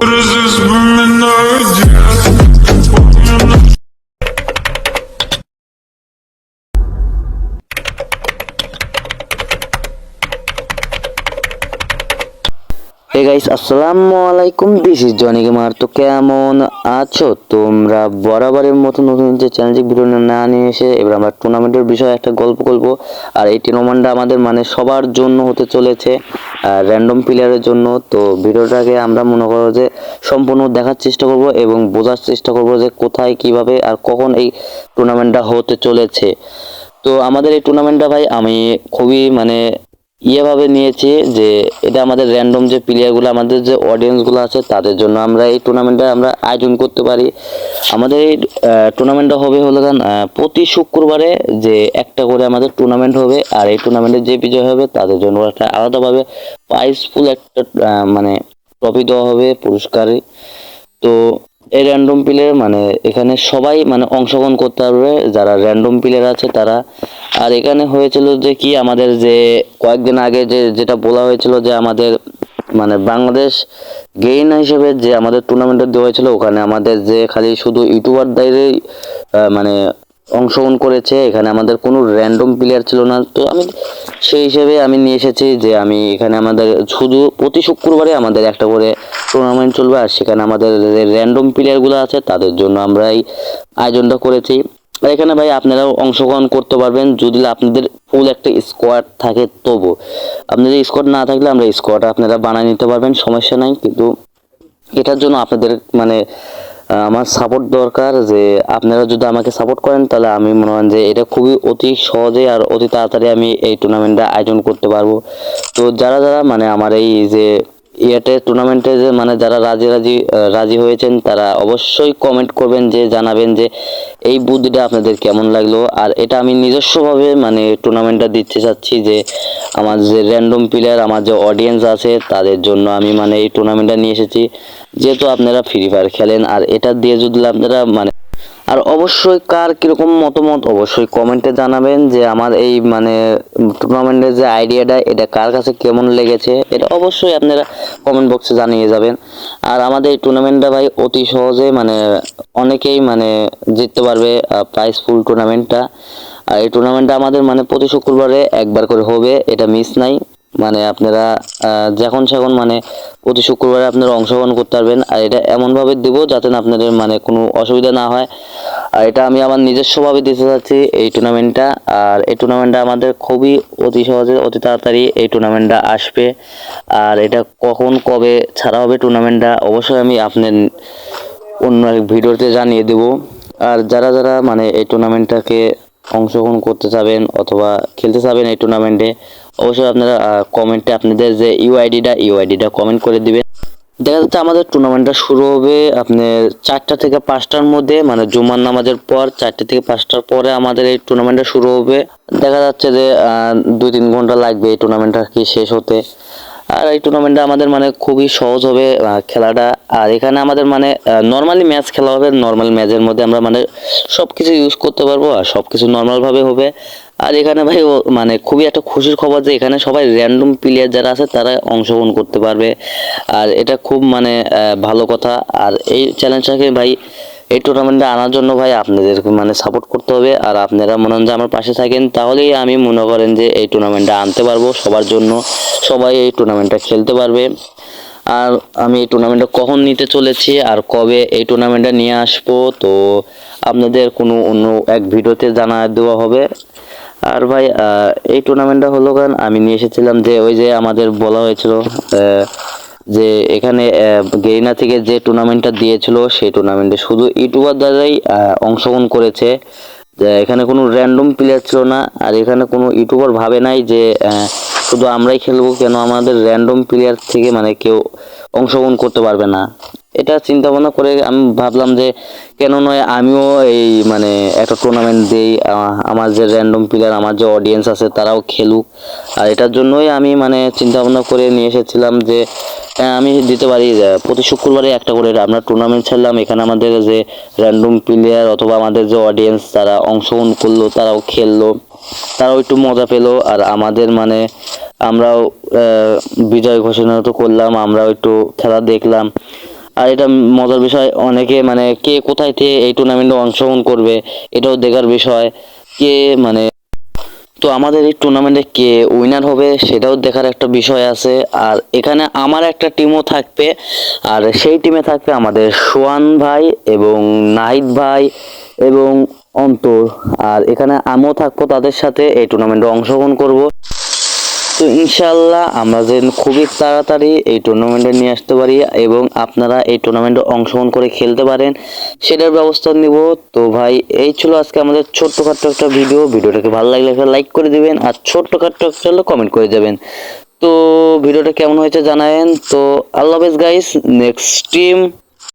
What is this? Hey guys আসসালামু আলাইকুম। This is Johnny gamer তো কেমন আছো? তোমরা বরাবরের মতো নতুন যে চ্যালেঞ্জিং ভিডিও না নিয়ে এসে এবার আমরা টুর্নামেন্টের বিষয়ে একটা গল্প করব। আর এই টুর্নামেন্টটা আমাদের মানে সবার জন্য হতে চলেছে র্যান্ডম প্লেয়ারের জন্য। তো ভিডিওটাকে আমরা মনে করো যে সম্পূর্ণ দেখার চেষ্টা করব এবং বোঝার চেষ্টা করব যে কোথায়, কীভাবে আর কখন এই টুর্নামেন্টটা হতে চলেছে। তো আমাদের এই টুর্নামেন্টটা ভাই, আমি খুবই মানে ইয়েভাবে নিয়েছি যে এটা আমাদের র্যান্ডম যে প্লেয়ারগুলো আমাদের যে অডিয়েন্সগুলো আছে, তাদের জন্য আমরা এই টুর্নামেন্টটা আমরা আয়োজন করতে পারি। আমাদের এই টুর্নামেন্টটা হবে হলো প্রতি শুক্রবারে যে একটা করে আমাদের টুর্নামেন্ট হবে, আর এই টুর্নামেন্টে যে বিজয় হবে, তাদের জন্য একটা আলাদাভাবে প্রাইসফুল একটা মানে ট্রফি দেওয়া হবে, পুরস্কারে। তো এই র্যান্ডম প্লেয়ার মানে এখানে সবাই মানে অংশগ্রহণ করতে পারবে, যারা র্যান্ডম প্লেয়ার আছে তারা। আর এখানে হয়েছিল যে কি, আমাদের যে কয়েকদিন আগে যে, যেটা বলা হয়েছিল যে আমাদের মানে বাংলাদেশ গেইন হিসেবে যে আমাদের টুর্নামেন্টে দেওয়া হয়েছিল, ওখানে আমাদের যে খালি শুধু ইউটিউবার ইউটিউবারদারেই মানে অংশগ্রহণ করেছে, এখানে আমাদের কোনো র্যান্ডম প্লেয়ার ছিল না। তো আমি সেই হিসেবে আমি নিয়ে এসেছি যে আমি এখানে আমাদের শুধু প্রতি শুক্রবারে আমাদের একটা করে টুর্নামেন্ট চলবে, আর সেখানে আমাদের যে র্যান্ডম প্লেয়ারগুলো আছে, তাদের জন্য আমরা এই আয়োজনটা করেছি। এখানে ভাই আপনারাও অংশগ্রহণ করতে পারবেন। যদি আপনাদের ফুল একটা স্কোয়াড থাকে তবু। আপনাদের স্কোয়াড না থাকলে আমরা স্কোয়াড আপনারা বানিয়ে নিতে পারবেন, সমস্যা নাই। কিন্তু এটার জন্য আপনাদের মানে আমার সাপোর্ট দরকার যে আপনারা যদি আমাকে সাপোর্ট করেন, তাহলে আমি মনে হয় যে এটা খুবই অতি সহজে আর অতি তাড়াতাড়ি আমি এই টুর্নামেন্টটা আয়োজন করতে পারব। তো যারা যারা মানে আমার এই যে ইয়েতে টুর্নামেন্টে যে মানে যারা রাজি রাজি রাজি হয়েছেন, তারা অবশ্যই কমেন্ট করবেন, যে জানাবেন যে এই বুদ্ধিটা আপনাদের কেমন লাগল। আর এটা আমি নিজস্বভাবে মানে টুর্নামেন্টটা দিতে চাচ্ছি যে আমার যে র্যান্ডম প্লেয়ার আমার যে অডিয়েন্স আছে, তাদের জন্য আমি মানে এই টুর্নামেন্টটা নিয়ে এসেছি। যেহেতু আপনারা ফ্রি ফায়ার খেলেন, আর এটা দিয়ে যদি আপনারা মানে আর অবশ্যই কার কীরকম মতামত অবশ্যই কমেন্টে জানাবেন যে আমার এই মানে টুর্নামেন্টের যে আইডিয়াটা, এটা কার কাছে কেমন লেগেছে, এটা অবশ্যই আপনারা কমেন্ট বক্সে জানিয়ে যাবেন। আর আমাদের এই টুর্নামেন্টটা ভাই অতি সহজে মানে অনেকেই মানে জিততে পারবে প্রাইস ফুল টুর্নামেন্টটা আর এই টুর্নামেন্টটা আমাদের মানে প্রতি শুক্রবারে একবার করে হবে, এটা মিস নাই। মানে আপনারা যখন সেখন মানে প্রতি শুক্রবারে আপনারা অংশগ্রহণ করতে পারবেন, আর এটা এমনভাবে দেবো যাতে আপনাদের মানে কোনো অসুবিধা না হয়। আর এটা আমি আমার নিজস্বভাবে দিতে চাচ্ছি এই টুর্নামেন্টটা আর এই টুর্নামেন্টটা আমাদের খুবই অতি সহজে, অতি তাড়াতাড়ি এই টুর্নামেন্টটা আসবে। আর এটা কখন, কবে ছাড়া হবে টুর্নামেন্টটা অবশ্যই আমি আপনার অন্য এক ভিডিওতে জানিয়ে দেব। আর যারা যারা মানে এই টুর্নামেন্টটাকে অংশগ্রহণ করতে চাবেন অথবা খেলতে চাবেন এই টুর্নামেন্টে অবশ্যই আপনারা কমেন্টে আপনাদের যে ইউআইডিটা ইউআইডিটা কমেন্ট করে দিবেন। দেখা যাচ্ছে আমাদের টুর্নামেন্টটা শুরু হবে আপনার চারটা থেকে পাঁচটার মধ্যে মানে জুমার নামাজের পর চারটে থেকে পাঁচটার পরে আমাদের এই টুর্নামেন্টটা শুরু হবে। দেখা যাচ্ছে যে দুই তিন ঘণ্টা লাগবে এই টুর্নামেন্টটা কি শেষ হতে। আর এই টুর্নামেন্টটা আমাদের মানে খুবই সহজ হবে খেলাটা। আর এখানে আমাদের মানে নর্মালি ম্যাচ খেলা হবে নর্মাল ম্যাচের মধ্যে আমরা মানে সব কিছু ইউজ করতে পারব আর সব কিছু নর্মালভাবে হবে। আর এখানে ভাই, ও মানে খুবই একটা খুশির খবর যে এখানে সবাই র্যান্ডম প্লেয়ার যারা আছে, তারা অংশগ্রহণ করতে পারবে। আর এটা খুব মানে ভালো কথা। আর এই চ্যালেঞ্জটাকে ভাই এই টুর্নামেন্টে আনার জন্য ভাই আপনাদেরকে মানে সাপোর্ট করতে হবে। আর আপনারা মনে হন যে আমার পাশে থাকেন, তাহলেই আমি মনে করেন যে এই টুর্নামেন্টটা আনতে পারব সবার জন্য। সবাই এই টুর্নামেন্টটা খেলতে পারবে। আর আমি এই টুর্নামেন্টটা কখন নিতে চলেছি আর কবে এই টুর্নামেন্টটা নিয়ে আসব, তো আপনাদের কোনো অন্য এক ভিডিওতে জানা দেওয়া হবে। আর ভাই এই টুর্নামেন্টটা হলো কারণ আমি নিয়ে এসেছিলাম যে ওই যে আমাদের বলা হয়েছিল যে এখানে গেরিনা থেকে যে টুর্নামেন্টটা দিয়েছিল, সেই টুর্নামেন্টে শুধু ইউটিউবার দ্বারাই অংশগ্রহণ করেছে। এখানে কোনো র্যান্ডম প্লেয়ার ছিল না, আর এখানে কোনো ইউটিউবার ভাবে নাই যে শুধু আমরাই খেলব, কেন আমাদের র্যান্ডম প্লেয়ার থেকে মানে কেউ অংশগ্রহণ করতে পারবে না। এটা চিন্তা ভাবনা করে আমি ভাবলাম যে, কেন নয় আমিও এই মানে একটা টুর্নামেন্ট দিই আমার যে র্যান্ডম প্লেয়ার আমার যে অডিয়েন্স আছে, তারাও খেলুক। আর এটার জন্যই আমি মানে চিন্তা ভাবনা করে নিয়ে এসেছিলাম যে হ্যাঁ, আমি দিতে পারি প্রতি শুক্রবারে একটা করে আমরা টুর্নামেন্ট ছাড়লাম এখানে আমাদের যে র্যান্ডম প্লেয়ার অথবা আমাদের যে অডিয়েন্স তারা অংশগ্রহণ করল তারাও খেললো তারাও একটু মজা পেল। আর আমাদের মানে আমরাও বিজয় ঘোষণা তো করলাম আমরাও একটু খেলা দেখলাম। আর এটা মজার বিষয় অনেকে মানে কে কোথায় থেকে এই টুর্নামেন্টে অংশগ্রহণ করবে এটাও দেখার বিষয়। কে মানে তো আমাদের এই টুর্নামেন্টে কে উইনার হবে সেটাও দেখার একটা বিষয় আছে। আর এখানে আমার একটা টিমও থাকবে, আর সেই টিমে থাকবে আমাদের সোয়ান ভাই এবং নাহিদ ভাই এবং অন্তর। আর এখানে আমিও থাকব তাদের সাথে, এই টুর্নামেন্টে অংশগ্রহণ করব। ইনশাল্লাহ আমরা যেন খুবই তাড়াতাড়ি এই টুর্নামেন্টে নিয়ে আসতে পারি এবং আপনারা এই টুর্নামেন্টে অংশগ্রহণ করে খেলতে পারেন, সেটার ব্যবস্থা নিব। তো ভাই, এই ছিল আজকে আমাদের ছোট্টখাট্ট একটা ভিডিও ভিডিওটাকে ভালো লাগলে একটা লাইক করে দিবেন আর ছোট্টখাট্ট একটা কমেন্ট করে যাবেন। তো ভিডিওটা কেমন হয়েছে জানাবেন তো আল্লাহ হাফেজ গাইস নেক্সট টিম